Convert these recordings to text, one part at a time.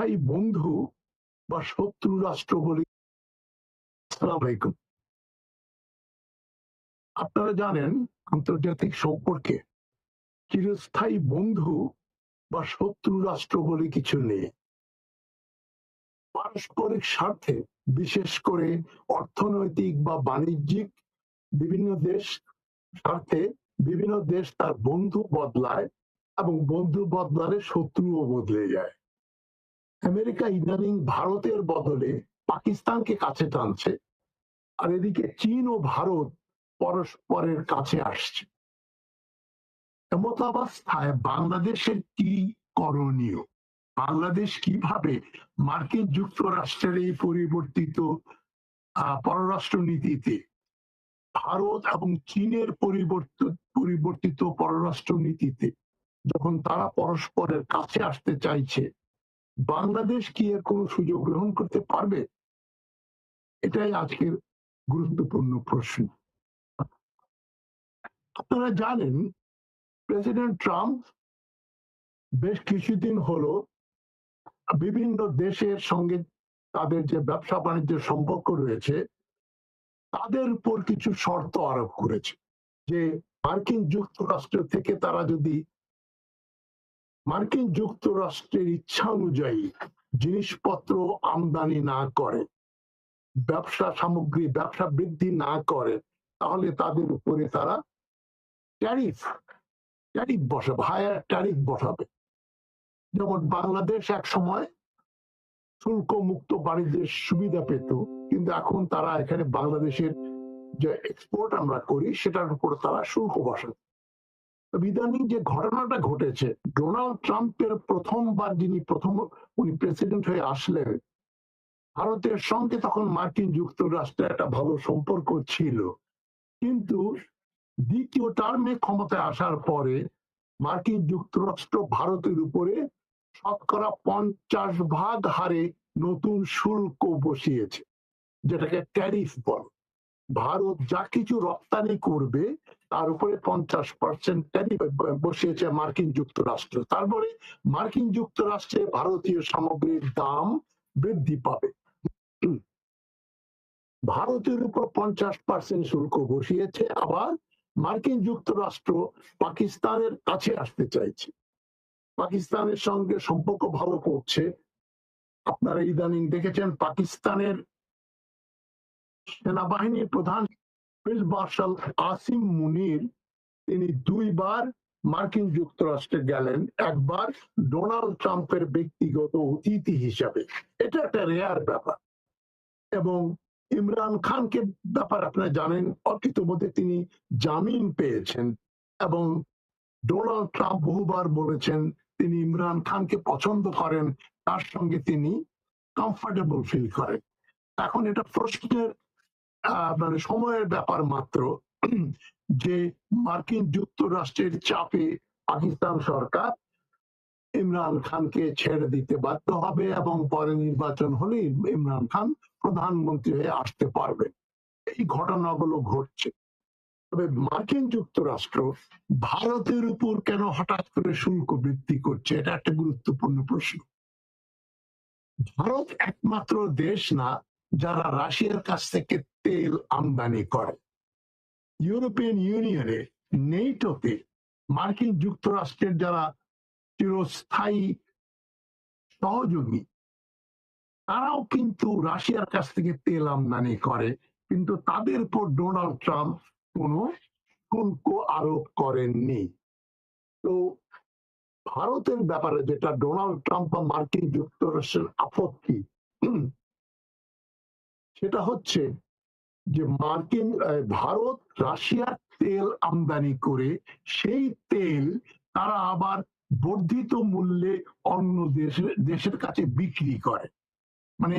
চিরস্থায়ী বন্ধু বা শত্রু রাষ্ট্র বলে। আসসালামু আপনারা জানেন আন্তর্জাতিক সম্পর্কে চিরস্থায়ী বন্ধু বা শত্রু রাষ্ট্র বলে কিছু নেই। পারস্পরিক স্বার্থে, বিশেষ করে অর্থনৈতিক বা বাণিজ্যিক বিভিন্ন দেশ স্বার্থে বিভিন্ন দেশ তার বন্ধু বদলায় এবং বন্ধু বদলালে শত্রুও বদলে যায়। আমেরিকা ইদানিং ভারতের বদলে পাকিস্তানকে কাছে টানছে, আর এদিকে চীন ও ভারত পরস্পরের কাছে আসছে। এমতাবস্থায় বাংলাদেশের কি করণীয়? বাংলাদেশ কীভাবে মার্কিন যুক্তরাষ্ট্রের এই পরিবর্তিত পররাষ্ট্র নীতিতে ভারত এবং চীনের পরিবর্তন পরিবর্তিত পররাষ্ট্র নীতিতে যখন তারা পরস্পরের কাছে আসতে চাইছে বাংলাদেশ কি এর কোনো সুযোগ গ্রহণ করতে পারবে? এটাই আজকের গুরুত্বপূর্ণ প্রশ্ন। আপনারা জানেন, প্রেসিডেন্ট ট্রাম্প বেশ কিছুদিন হলো বিভিন্ন দেশের সঙ্গে তাদের যে ব্যবসা বাণিজ্যের সম্পর্ক রয়েছে, তাদের উপর কিছু শর্ত আরোপ করেছে যে মার্কিন যুক্তরাষ্ট্র থেকে তারা যদি মার্কিন যুক্তরাষ্ট্রের ইচ্ছা অনুযায়ী জিনিসপত্র আমদানি না করে, ব্যবসা সামগ্রী, ব্যবসা বৃদ্ধি না করে, তাহলে তাদের উপরে তারা ট্যারিফ ট্যারিফ বসাবে হায়ার ট্যারিফ বসাবে। যেমন বাংলাদেশ এক সময় শুল্ক মুক্ত বাণিজ্যের সুবিধা পেত, কিন্তু এখন তারা এখানে বাংলাদেশের যে এক্সপোর্ট আমরা করি, সেটার উপর তারা শুল্ক বসান ইদানিং যে ঘটনাটা ঘটেছে, ডোনাল্ড ট্রাম্পের প্রথমবার যিনি প্রথম উনি প্রেসিডেন্ট হয়ে আসলেন, ভারতের সঙ্গে তখন মার্কিন যুক্তরাষ্ট্রের একটা ভালো সম্পর্ক ছিল। কিন্তু দ্বিতীয় টার্মে ক্ষমতায় আসার পরে মার্কিন যুক্তরাষ্ট্র ভারতের উপরে শতকরা পঞ্চাশ ভাগ হারে নতুন শুল্ক বসিয়েছে, যেটাকে ট্যারিফ বল। ভারত যা কিছু রপ্তানি করবে তার উপরে পঞ্চাশ পার্সেন্ট বসিয়েছে মার্কিন যুক্তরাষ্ট্র। তারপরে মার্কিন যুক্তরাষ্ট্রে ভারতীয় সামগ্রীর দাম বৃদ্ধি পাবে। ভারতের উপর পঞ্চাশ পার্সেন্ট শুল্ক বসিয়েছে, আবার মার্কিন যুক্তরাষ্ট্র পাকিস্তানের কাছে আসতে চাইছে। পাকিস্তানের সঙ্গে সম্পর্ক ভালো করছে। আপনারা ইদানিং দেখেছেন পাকিস্তানের সেনাবাহিনীর প্রধান ফিল্ড মার্শাল আসিম মুনির, তিনি দুইবার মার্কিন যুক্তরাষ্ট্রে গেলেন, একবার ডোনাল্ড ট্রাম্পের ব্যক্তিগত অতিথি হিসাবে। এটা একটা রেয়ার ব্যাপার। এবং ইমরান খানকে ব্যাপার আপনারা জানেন অতীতমধ্যে তিনি জামিন পেয়েছেন এবং ডোনাল্ড ট্রাম্প বহুবার বলেছেন তিনি ইমরান খানকে পছন্দ করেন, তার সঙ্গে তিনি কমফোর্টেবল ফিল করেন। এখন এটা প্রশ্নের মানে সময়ের ব্যাপার মাত্র, যে মার্কিন যুক্তরাষ্ট্রের চাপে পাকিস্তান সরকার ইমরান খানকে ছেড়ে দিতে বাধ্য হবে এবং পরে নির্বাচন হলে ইমরান খান প্রধানমন্ত্রী হয়ে আসতে পারবে। এই ঘটনাগুলো ঘটছে। তবে মার্কিন যুক্তরাষ্ট্র ভারতের উপর কেন হঠাৎ করে শুল্ক বৃদ্ধি করছে, এটা একটা গুরুত্বপূর্ণ প্রশ্ন। ভারত একমাত্র দেশ না, যারা রাশিয়ার কাছ থেকে তেল আমদানি করে। ইউরোপিয়ান ইউনিয়নে নেইটোতে মার্কিন যুক্তরাষ্ট্রের যারা চিরস্থায়ী সহযোগী, তারাও কিন্তু রাশিয়ার কাছ থেকে তেল আমদানি করে। কিন্তু তাদের উপর ডোনাল্ড ট্রাম্প কোনো শুল্ক আরোপ করেননি। তো ভারতের ব্যাপারে যেটা ডোনাল্ড ট্রাম্প বা মার্কিন যুক্তরাষ্ট্রের আপত্তি, সেটা হচ্ছে যে মার্কিন ভারত রাশিয়ার তেল আমদানি করে সেই তেল তারা আবার বর্ধিত মূল্যে অন্য দেশের দেশের কাছে বিক্রি করে। মানে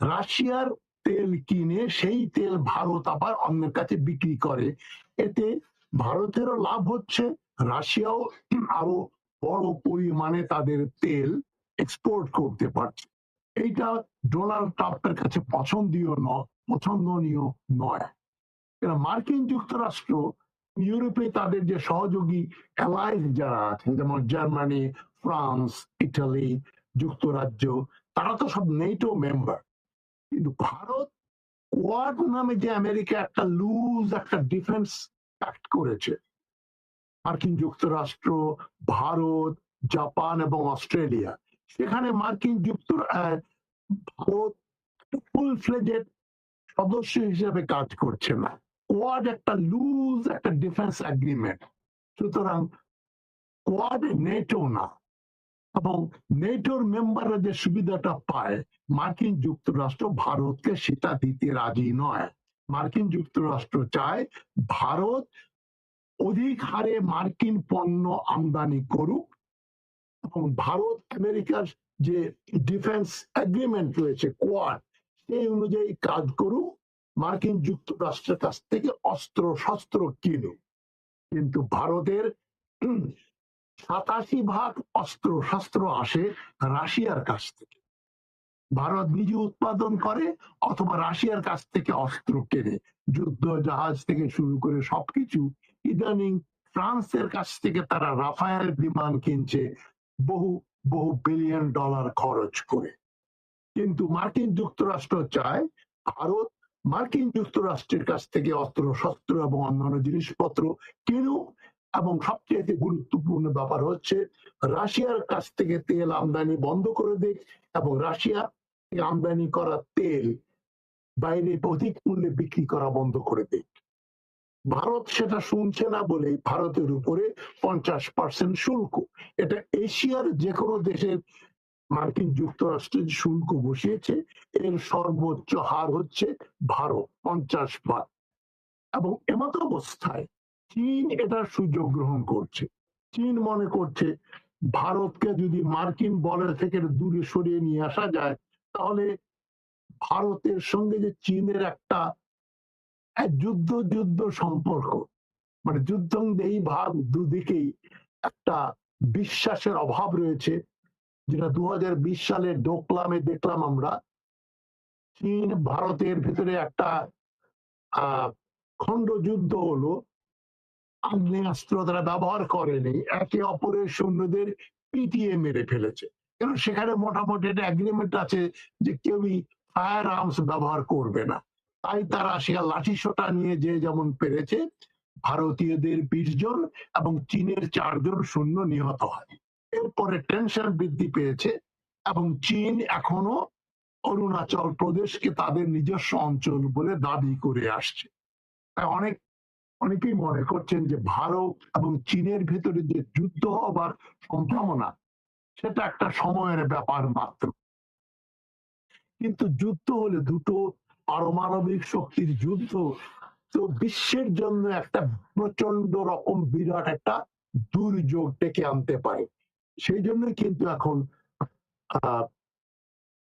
রাশিয়ার তেল কিনে সেই তেল ভারত আবার অন্যের কাছে বিক্রি করে। এতে ভারতেরও লাভ হচ্ছে, রাশিয়াও আরও বড় পরিমাণে তাদের তেল এক্সপোর্ট করতে পারছে। এইটা ডোনাল্ড ট্রাম্পের কাছে পছন্দীয় ন পছন্দনীয় নয়। কেন মার্কিন যুক্তরাষ্ট্র, ইউরোপে তাদের যে সহযোগী অ্যালায়েন্স যারা আছেন, যেমন জার্মানি, ফ্রান্স, ইটালি, যুক্তরাজ্য, তারা তো সব নেটো মেম্বার কিন্তু ভারত কোয়াড নামে যে আমেরিকা একটা লুজ একটা ডিফেন্স অ্যাক্ট করেছে। মার্কিন যুক্তরাষ্ট্র, ভারত, জাপান এবং অস্ট্রেলিয়া, সেখানে মার্কিন যুক্তরাষ্ট্র ভারত ফুল ফ্লেজেড সদস্য হিসেবে কাজ করছে না। কোয়াড একটা লুজ একটা ডিফেন্স এগ্রিমেন্ট সুতরাং কোয়াড নেটো না। এবং নেটোর মেম্বাররা যে সুবিধাটা পায়, মার্কিন যুক্তরাষ্ট্র ভারতকে সেটা দিতে রাজি নয়। মার্কিন যুক্তরাষ্ট্র চায় ভারত অধিক হারে মার্কিন পণ্য আমদানি করুক এবং ভারত আমেরিকার যে ডিফেন্স এগ্রিমেন্ট রয়েছে কোয়াড সেই অনুযায়ী কাজ করুক, মার্কিন যুক্তরাষ্ট্রের কাছ থেকে অস্ত্র শস্ত্র কিনুক। কিন্তু ভারতের সাতাশি ভাগ অস্ত্র শস্ত্র আসে রাশিয়ার কাছ থেকে। ভারত নিজে উৎপাদন করে অথবা রাশিয়ার কাছ থেকে অস্ত্র কেনে। যুদ্ধ জাহাজ থেকে শুরু করে সবকিছু ইদানিং ফ্রান্সের কাছ থেকে তারা রাফায়েল বিমান কিনছে। বহু বহু বিলিয়ন ডলার খরচ করে। কিন্তু মার্কিন যুক্তরাষ্ট্র চায় ভারত মার্কিন যুক্তরাষ্ট্রের কাছ থেকে অস্ত্র, শস্ত্র এবং অন্যান্য জিনিসপত্র কিনুক। এবং সবচেয়ে গুরুত্বপূর্ণ ব্যাপার হচ্ছে, রাশিয়ার কাছ থেকে তেল আমদানি বন্ধ করে দিক এবং রাশিয়া আমদানি করা তেল বাইরে অধিক মূল্যে বিক্রি করা বন্ধ করে দিক। ভারত সেটা শুনছে না বলে ভারতের উপরে পঞ্চাশ পার্সেন্ট শুল্ক। এটা এশিয়ার যে কোনো দেশের মার্কিন যুক্তরাষ্ট্র শুল্ক বসিয়েছে, এর সর্বোচ্চ হার হচ্ছে ভারত, পঞ্চাশ ভাগ এবং এমত অবস্থায় চীন এটার সুযোগ গ্রহণ করছে। চীন মনে করছে, ভারতকে যদি মার্কিন বলের থেকে দূরে সরিয়ে নিয়ে আসা যায়, তাহলে ভারতের সঙ্গে যে চীনের একটা এক যুদ্ধ যুদ্ধ সম্পর্ক মানে যুদ্ধ এই ভাগ দুদিকেই একটা বিশ্বাসের অভাব রয়েছে। যেটা দু সালের ডোকলামে দেখলাম আমরা, চীন ভারতের ভিতরে একটা খণ্ড যুদ্ধ হলো। আগ্নেয়াস্ত্র তারা ব্যবহার করেনি, একে অপরের সৈন্যদের পিটিয়ে মেরে ফেলেছে। কারণ সেখানে মোটামুটি একটা এগ্রিমেন্ট আছে যে কেউই ফায়ার আর্মস ব্যবহার করবে না। তাই তারা সে লাঠি সোটা নিয়ে যে যেমন পেরেছে, ভারতীয়দের বিশ জন এবং চীনের চারজন সৈন্য নিহত হয়। এরপরে টেনশন বৃদ্ধি পেয়েছে এবং চীন এখনও অরুণাচল প্রদেশকে তাদের নিজস্ব অঞ্চল বলে দাবি করে আসছে। অনেক, অনেকেই মনে করছেন যে ভারত এবং চীনের ভেতরে যে যুদ্ধ হবার সম্ভাবনা, সেটা একটা সময়ের ব্যাপার মাত্র। কিন্তু যুদ্ধ হলে দুটো পারমাণবিক শক্তির যুদ্ধ, তো বিশ্বের জন্য একটা প্রচণ্ড রকম বিরাট একটা দুর্যোগ ডেকে আনতে পারে। সেই জন্য কিন্তু এখন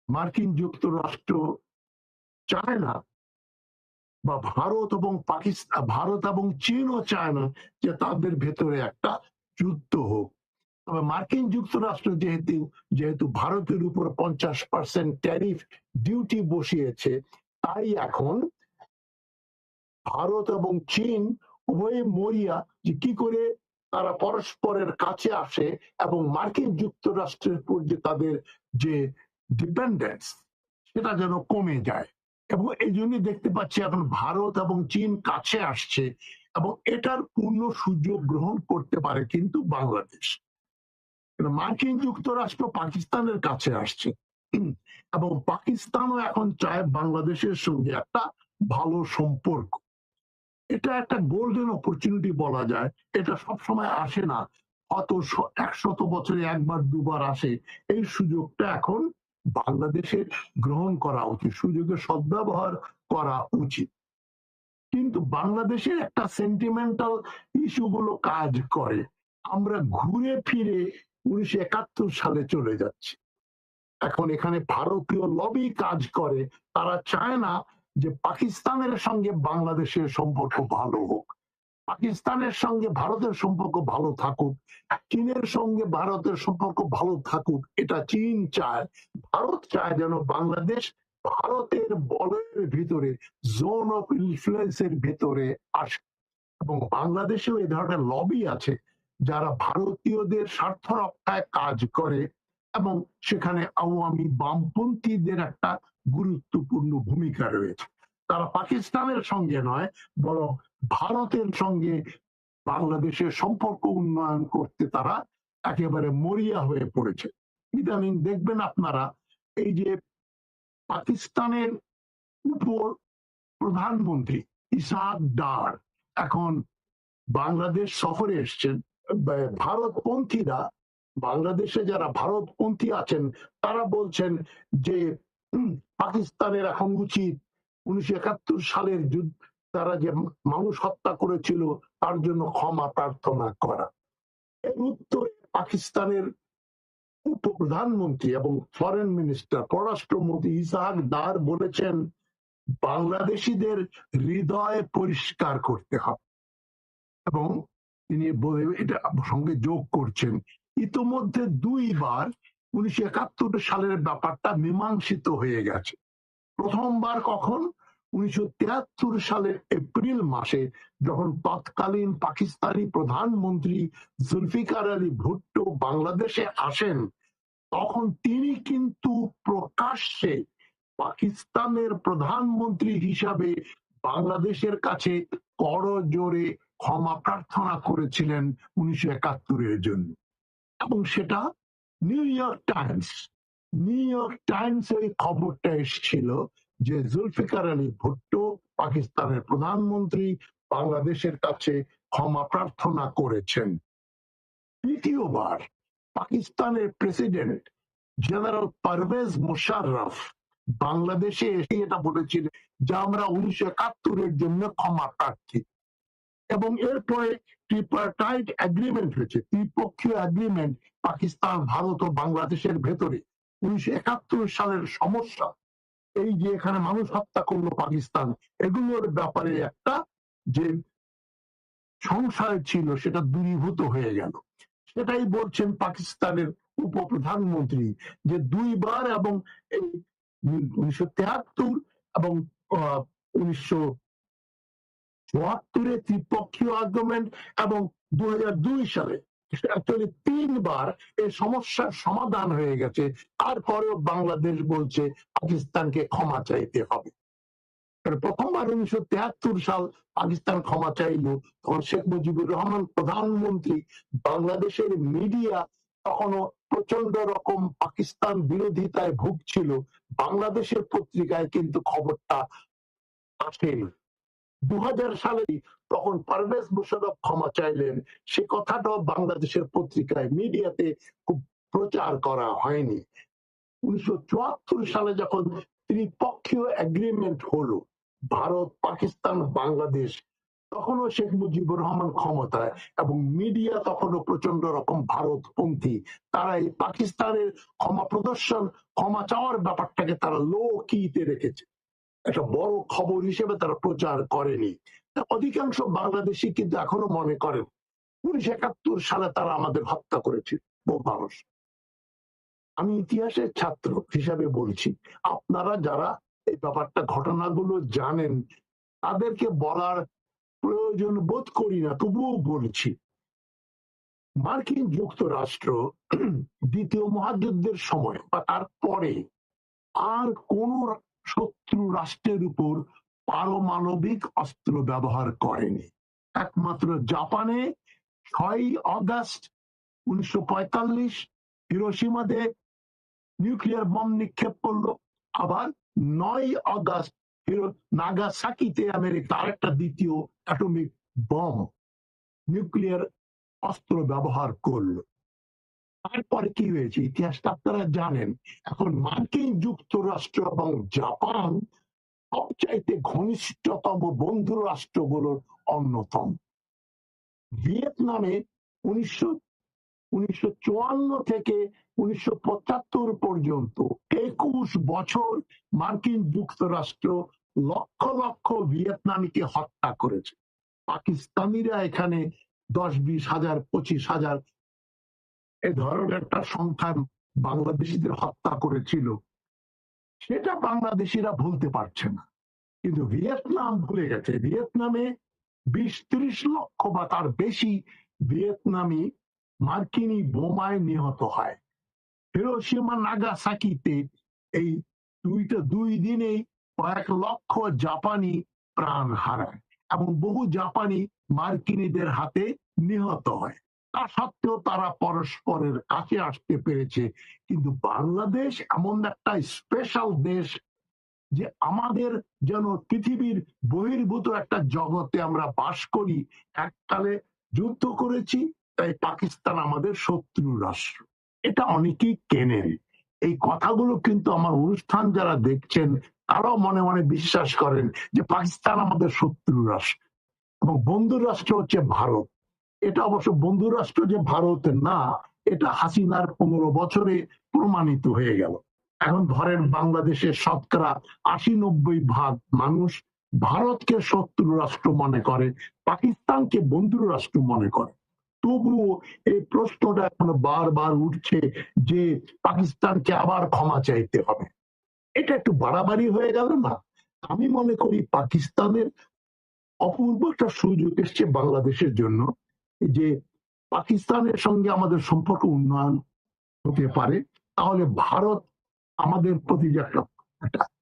মার্কিন যুক্তরাষ্ট্র চায় না বা ভারত এবং পাকিস্তান ভারত এবং চীনও চায় না যে তাদের ভেতরে একটা যুদ্ধ হোক। তবে মার্কিন যুক্তরাষ্ট্র যেহেতু যেহেতু ভারতের উপর পঞ্চাশ পার্সেন্ট ট্যারিফ ডিউটি বসিয়েছে, তাই এখন ভারত এবং চীন উভয়ে মরিয়া যে কি করে তারা পরস্পরের কাছে আসে এবং মার্কিন যুক্তরাষ্ট্রের উপর যে তাদের যে ডিপেন্ডেন্স সেটা যেন কমে যায়। এবং এই জন্যই দেখতে পাচ্ছি এখন ভারত এবং চীন কাছে আসছে এবং এটার পূর্ণ সুযোগ গ্রহণ করতে পারে কিন্তু বাংলাদেশ। মার্কিন যুক্তরাষ্ট্র পাকিস্তানের কাছে আসছে। এবং পাকিস্তানও এখন চায় বাংলাদেশের সঙ্গে একটা ভালো সম্পর্ক। এটা একটা গোল্ডেন অপরচুনিটি বলা যায়। এটা সব সময় আসে না। অত একশত বছরে একবার, দুবার আসে। এই সুযোগটা এখন বাংলাদেশের গ্রহণ করা উচিত। সুযোগের সদ্ব্যবহার করা উচিত। কিন্তু বাংলাদেশের একটা সেন্টিমেন্টাল ইস্যু গুলো কাজ করে। আমরা ঘুরে ফিরে উনিশশো একাত্তর সালে চলে যাচ্ছি। এখন এখানে ভারতীয় লবি কাজ করে। তারা চায় না যে পাকিস্তানের সঙ্গে বাংলাদেশের সম্পর্ক ভালো হোক, পাকিস্তানের সঙ্গে ভারতের সম্পর্ক ভালো থাকুক, চীনের সঙ্গে ভারতের সম্পর্ক ভালো থাকুক, এটা চীন চায়। ভারত চায় যেন বাংলাদেশ ভারতের বলয়ের ভিতরে জোন অফ ইনফ্লুয়েন্সের ভিতরে আসে। এবং বাংলাদেশেও এ ধরনের লবি আছে, যারা ভারতীয়দের স্বার্থ রক্ষায় কাজ করে এবং সেখানে আওয়ামী বামপন্থীদের একটা গুরুত্বপূর্ণ ভূমিকা রয়েছে। তারা পাকিস্তানের সঙ্গে নয়, বরং ভারতের সঙ্গে বাংলাদেশের সম্পর্ক উন্নয়ন করতে তারা একেবারে মরিয়া হয়ে পড়েছে। ইদানিং দেখবেন আপনারা, এই যে পাকিস্তানের উপর প্রধানমন্ত্রী ইসাদ ডার এখন বাংলাদেশ সফরে এসছেন। ভারতপন্থীরা, বাংলাদেশে যারা ভারতপন্থী আছেন, তারা বলছেন যে পাকিস্তানের এখন উচিত উনিশশো একাত্তর সালের যুদ্ধ, তারা যে মানুষ হত্যা করেছিল, তার জন্য ক্ষমা প্রার্থনা করা। এর উত্তরে পাকিস্তানের উপ প্রধানমন্ত্রী এবং ফরেন মিনিস্টার পররাষ্ট্রমন্ত্রী ইসাহাক দার বলেছেন, বাংলাদেশিদের হৃদয় পরিষ্কার করতে হবে। এবং তিনি এটা সঙ্গে যোগ করছেন। ইতোমধ্যে দুইবার উনিশশো একাত্তর সালের ব্যাপারটা মীমাংসিত হয়ে গেছে। প্রথমবার কখন? উনিশশো তিয়াত্তর সালের এপ্রিল মাসে, যখন তৎকালীন পাকিস্তানি প্রধানমন্ত্রী জুলফিকার আলী ভুট্টো বাংলাদেশে আসেন, তখন তিনি কিন্তু প্রকাশ্যে পাকিস্তানের প্রধানমন্ত্রী হিসাবে বাংলাদেশের কাছে করজোরে ক্ষমা প্রার্থনা করেছিলেন উনিশশো একাত্তরের জন্য। এবং সেটা New York Times New York Times এই খবরটা এসেছিল যে জুলফিকার আলী ভুট্টো পাকিস্তানের প্রধানমন্ত্রী বাংলাদেশের কাছে ক্ষমা প্রার্থনা করেছেন। দ্বিতীয়বার পাকিস্তানের প্রেসিডেন্ট জেনারেল পারভেজ মুশাররফ বাংলাদেশে এসে এটা বলেছিলেন যে আমরা উনিশশো একাত্তরের জন্য ক্ষমা প্রার্থী। এবং এরপরে ট্রিপার্টাইট এগ্রিমেন্ট হয়েছে, ত্রিপক্ষীয় এগ্রিমেন্ট পাকিস্তান, ভারত ও বাংলাদেশের ভেতরে। উনিশশো একাত্তর সালের সমস্যা, এই যে এখানে মানুষ হত্যা করল পাকিস্তান, এগুলোর ব্যাপারে একটা যে সংশয় ছিল, সেটা দূরীভূত হয়ে গেল। সেটাই বলছেন পাকিস্তানের উপপ্রধানমন্ত্রী যে দুইবার এবং উনিশশো তেহাত্তর এবং উনিশশো চুয়াত্তরে ত্রিপক্ষীয় আর্গুমেন্ট এবং দুই হাজার দুই সালে অ্যাকচুয়ালি তিনবার এই সমস্যার সমাধান হয়ে গেছে। তারপরেও বাংলাদেশ বলছে পাকিস্তানকে ক্ষমা চাইতে হবে। প্রথমবার উনিশশো তেহাত্তর সাল পাকিস্তান ক্ষমা চাইল। তখন শেখ মুজিবুর রহমান প্রধানমন্ত্রী। বাংলাদেশের মিডিয়া তখনও প্রচণ্ড রকম পাকিস্তান বিরোধিতায় ভুগছিল। বাংলাদেশের পত্রিকায় কিন্তু খবরটা আসেনি। দু সালে তখন পারভেজ মুশারফ ক্ষমা চাইলেন। সে কথাটাও বাংলাদেশের পত্রিকায়, মিডিয়াতে খুব প্রচার করা হয়নি। উনিশশো সালে যখন ত্রিপক্ষীয় এগ্রিমেন্ট হলো, ভারত, পাকিস্তান, বাংলাদেশ, তখনও শেখ মুজিবুর রহমান ক্ষমতায় এবং মিডিয়া তখনও প্রচণ্ড রকম ভারতপন্থী। তারা এই পাকিস্তানের ক্ষমা প্রদর্শন, ক্ষমা চাওয়ার ব্যাপারটাকে তারা লো কিতে রেখেছে। একটা বড় খবর হিসেবে তারা প্রচার করেনি। অধিকাংশ বাংলাদেশি কিন্তু এখনও মনে করেন উনিশশো একাত্তর সালে তারা আমাদের হত্যা করেছে, বহু মানুষ। আমি ইতিহাসের ছাত্র হিসাবে বলছি, আপনারা যারা এই ব্যাপারটা, ঘটনাগুলো জানেন, তাদেরকে বলার প্রয়োজন বোধ করি না, তবুও বলছি, মার্কিন যুক্তরাষ্ট্র দ্বিতীয় মহাযুদ্ধের সময় বা তারপরে আর কোন শত্রু রাষ্ট্রের উপর পারমাণবিক অস্ত্র ব্যবহার করেনি। একমাত্র জাপানে ছয় অগাস্ট উনিশশো পঁয়তাল্লিশ হিরোসীমাতে নিউক্লিয়ার বম নিক্ষেপ করল। আবার নয় অগাস্ট নাগাসাকিতে আমেরিকা আরেকটা দ্বিতীয় অ্যাটমিক বম নিউক্লিয়ার অস্ত্র ব্যবহার করল। তারপরে কি হয়েছে? ইতিহাসটা আপনারা জানেন। এখন মার্কিন যুক্তরাষ্ট্র এবং জাপান সবচাইতে ঘনিষ্ঠতম বন্ধু রাষ্ট্রগুলোর অন্যতম। ভিয়েতনামে উনিশশো থেকে উনিশশো পঁচাত্তর পর্যন্ত একুশ বছর মার্কিন যুক্তরাষ্ট্র লক্ষ লক্ষ ভিয়েতনামীকে হত্যা করেছে। পাকিস্তানিরা এখানে দশ, বিশ হাজার, পঁচিশ হাজার এ ধরনের একটা সংখ্যা বাংলাদেশিদের হত্যা করেছিল, সেটা বাংলাদেশিরা ভুলতে পারছে না। কিন্তু ভিয়েতনাম ভুলে গেছে। ভিয়েতনামে বিশ ত্রিশ লক্ষ বা তার বেশি ভিয়েতনামি মার্কিনী বোমায় নিহত হয়। হিরোশিমা নাগাসাকিতে এই দুইটা দুই দিনেই কয়েক লক্ষ জাপানি প্রাণ হারায় এবং বহু জাপানি মার্কিনীদের হাতে নিহত হয়। তা সত্ত্বেও তারা পরস্পরের কাছে আসতে পেরেছে। কিন্তু বাংলাদেশ এমন একটা স্পেশাল দেশ যে আমাদের যেন পৃথিবীর বহির্ভূত একটা জগতে আমরা বাস করি। এককালে যুদ্ধ করেছি, তাই পাকিস্তান আমাদের শত্রু রাষ্ট্র। এটা অনেকেই কেনেন। এই কথাগুলো কিন্তু আমার অনুষ্ঠান যারা দেখছেন, তারাও মনে মনে বিশ্বাস করেন যে পাকিস্তান আমাদের শত্রু রাষ্ট্র। এবং বন্ধু রাষ্ট্র হচ্ছে ভারত। এটা অবশ্য বন্ধু রাষ্ট্র যে ভারত, না, এটা হাসিনার পনেরো বছরে প্রমাণিত হয়ে গেল। এখন ধরেন বাংলাদেশের শতকরা আশি নব্বই ভাগ মানুষ ভারতকে শত্রু রাষ্ট্র মনে করে, পাকিস্তানকে বন্ধু রাষ্ট্র মনে করে। তবুও এই প্রশ্নটা এখনও বারবার উঠছে যে পাকিস্তানকে আবার ক্ষমা চাইতে হবে। এটা একটু বাড়াবাড়ি হয়ে গেল না? আমি মনে করি পাকিস্তানের অপূর্ব একটা সুযোগ এসছে বাংলাদেশের জন্য। যে পাকিস্তানের সঙ্গে আমাদের সম্পর্ক উন্নয়ন হতে পারে, তাহলে ভারত আমাদের প্রতি যে একটা,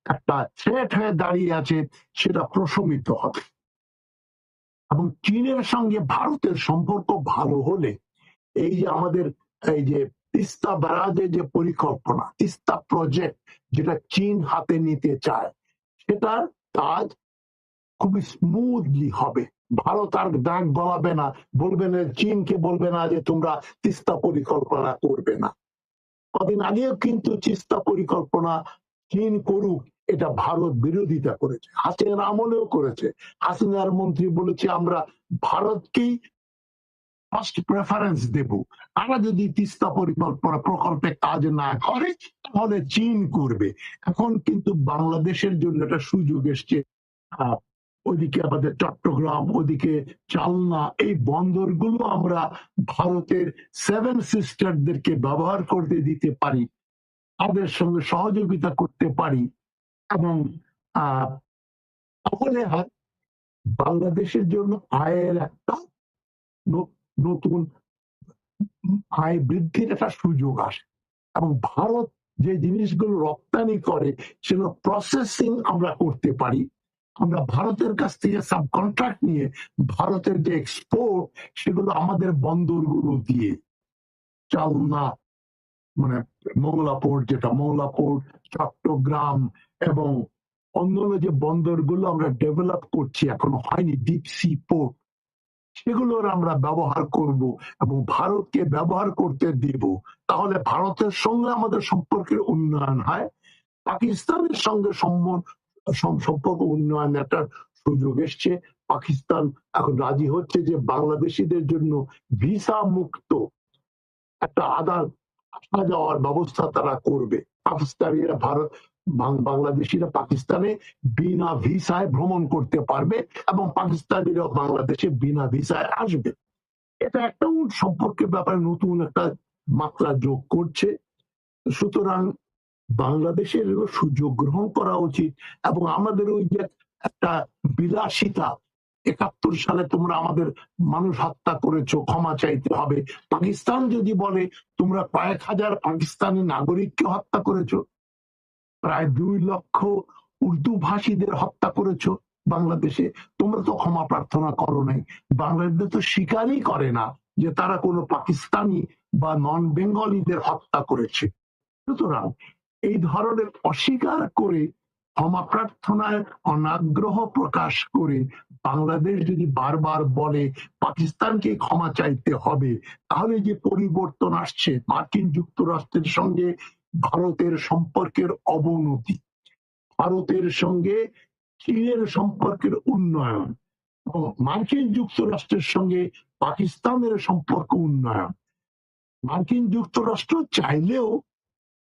একটা- থ্রেট হয়ে দাঁড়িয়ে আছে, সেটা প্রশমিত হবে। এবং চীনের সঙ্গে ভারতের সম্পর্ক ভালো হলে, এই যে আমাদের, এই যে তিস্তা ব্যারাজের যে পরিকল্পনা, তিস্তা প্রজেক্ট যেটা চীন হাতে নিতে চায়, সেটার কাজ খুবই স্মুথলি হবে। ভারত আর দাগ গলাবে না, বলবে না চীনকে বলবে না যে তোমরা তিস্তা পরিকল্পনা করবে না। কদিন আগেও কিন্তু তিস্তা পরিকল্পনা চীন করুক, এটা ভারত বিরোধিতা করেছে, হাসিনার আমলেও করেছে। হাসিনার মন্ত্রী বলেছে, আমরা ভারতকেই ফার্স্ট প্রেফারেন্স দেব। তারা যদি তিস্তা পরিকল্পনা প্রকল্পে কাজ না করে, তাহলে চীন করবে। এখন কিন্তু বাংলাদেশের জন্য একটা সুযোগ এসছে। ওইদিকে আমাদের চট্টগ্রাম, ওদিকে চালনা, এই বন্দরগুলো আমরা ভারতের সেভেন সিস্টারদেরকে ব্যবহার করতে দিতে পারি, তাদের সঙ্গে সহযোগিতা করতে পারি এবং তাহলে বাংলাদেশের জন্য আয়ের একটা নতুন আয় বৃদ্ধির একটা সুযোগ আসে এবং ভারত যে জিনিসগুলো রপ্তানি করে সেগুলো প্রসেসিং আমরা করতে পারি। আমরা ভারতের কাছ থেকে সাব কন্ট্রাক্ট নিয়ে ভারতের যে এক্সপোর্ট সেগুলো আমাদের বন্দরগুলো দিয়ে চালনা মানে মংলা পোর্ট যেটা মংলা পোর্ট চট্টগ্রাম এবং অন্যান্য যে বন্দরগুলো আমরা ডেভেলপ করছি, এখনও হয়নি ডিপ সি পোর্ট সেগুলোর আমরা ব্যবহার করব এবং ভারতকে ব্যবহার করতে দিব। তাহলে ভারতের সঙ্গে আমাদের সম্পর্কের উন্নয়ন হয়, পাকিস্তানের সঙ্গে সম্পর্ক উন্নয়ন একটা সুযোগ এসছে। পাকিস্তান এখন রাজি হচ্ছে যে বাংলাদেশিদের জন্য ভিসা মুক্ত একটা আদান আসা যাওয়ার ব্যবস্থা তারা করবে। পাকিস্তানিরা ভারত বাংলাদেশিরা পাকিস্তানে বিনা ভিসায় ভ্রমণ করতে পারবে এবং পাকিস্তানিরা বাংলাদেশে বিনা ভিসায় আসবে। এটা একটা সম্পর্কের ব্যাপারে নতুন একটা মাত্রা যোগ করছে। সুতরাং বাংলাদেশের সুযোগ গ্রহণ করা উচিত এবং আমাদের ওই যে একটা বিলাসিতা, একাত্তর সালে তোমরা আমাদের মানুষ হত্যা করেছ, ক্ষমা চাইতে হবে। পাকিস্তান যদি বলে, তোমরা কয়েক হাজার পাকিস্তানি নাগরিককে হত্যা করেছ, প্রায় দুই লক্ষ উর্দু ভাষীদের হত্যা করেছ বাংলাদেশে, তোমরা তো ক্ষমা প্রার্থনা করো নাই। বাংলাদেশ তো স্বীকারই করে না যে তারা কোনো পাকিস্তানি বা নন বেঙ্গলিদের হত্যা করেছে। সুতরাং এই ধরনের অস্বীকার করে ক্ষমা প্রার্থনায় অনাগ্রহ প্রকাশ করে বাংলাদেশ যদি বারবার বলে পাকিস্তানকে ক্ষমা চাইতে হবে, তাহলে যে পরিবর্তন আসছে মার্কিন যুক্তরাষ্ট্রের সঙ্গে ভারতের সম্পর্কের অবনতি, ভারতের সঙ্গে চীনের সম্পর্কের উন্নয়ন মার্কিন যুক্তরাষ্ট্রের সঙ্গে পাকিস্তানের সম্পর্ক উন্নয়ন। মার্কিন যুক্তরাষ্ট্র চাইলেও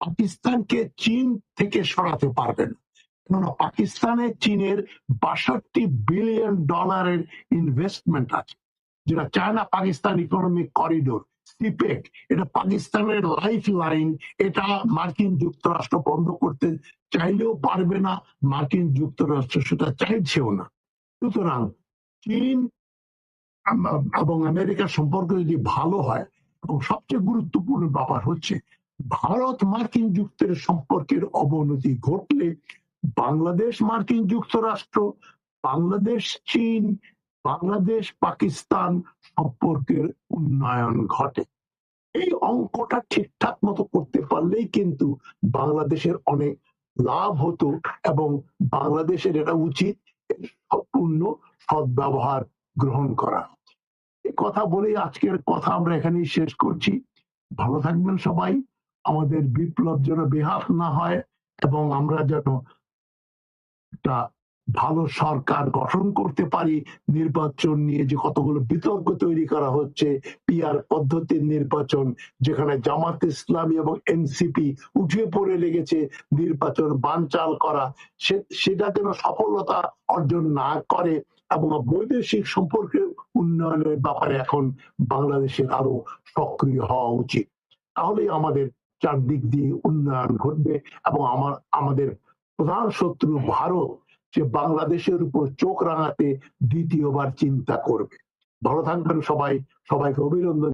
পাকিস্তানকে চীন থেকে সরাতে পারবে না। কেননা পাকিস্তানে চীনের বাষট্টি বিলিয়ন ডলারের ইনভেস্টমেন্ট আছে, যেটা China Pakistan economic corridor CPEC এটা পাকিস্তানের লাইফ লাইন এটা মার্কিন যুক্তরাষ্ট্র বন্ধ করতে চাইলেও পারবে না, মার্কিন যুক্তরাষ্ট্র সেটা চাইছেও না। সুতরাং চীন এবং আমেরিকার সম্পর্ক যদি ভালো হয়, এবং সবচেয়ে গুরুত্বপূর্ণ ব্যাপার হচ্ছে ভারত মার্কিন যুক্তের সম্পর্কের অবনতি ঘটলে বাংলাদেশ মার্কিন যুক্তরাষ্ট্র, বাংলাদেশ চীন, বাংলাদেশ পাকিস্তান সম্পর্কের উন্নয়ন ঘটে। এই অঙ্কটা ঠিকঠাক মতো করতে পারলেই কিন্তু বাংলাদেশের অনেক লাভ হতো এবং বাংলাদেশের এটা উচিত সম্পূর্ণ সদ্ব্যবহার গ্রহণ করা। কথা বলেই আজকের কথা আমরা এখানেই শেষ করছি। ভালো থাকবেন সবাই। আমাদের বিপ্লব যেন বেহাত না হয় এবং আমরা যেন একটা ভালো সরকার গঠন করতে পারি, নির্বাচন নিয়ে যে কতগুলো বিতর্ক তৈরি করা হচ্ছে পিআর পদ্ধতির নির্বাচন যেখানে জামাত ইসলামী এবং এনসিপি উঠে পড়ে লেগেছে, নির্বাচন বানচাল করা সেটা যেন সফলতা অর্জন না করে এবং বৈদেশিক সম্পর্কের উন্নয়নের ব্যাপারে এখন বাংলাদেশের আরও সক্রিয় হওয়া উচিত। তাহলেই আমাদের চারদিক দিয়ে উন্নয়ন ঘটবে এবং আমার, আমাদের প্রধান শত্রু ভারত যে বাংলাদেশের উপর চোখ রাঙাতে দ্বিতীয়বার চিন্তা করবে। ভালো থাকবেন সবাই, সবাইকে অভিনন্দন।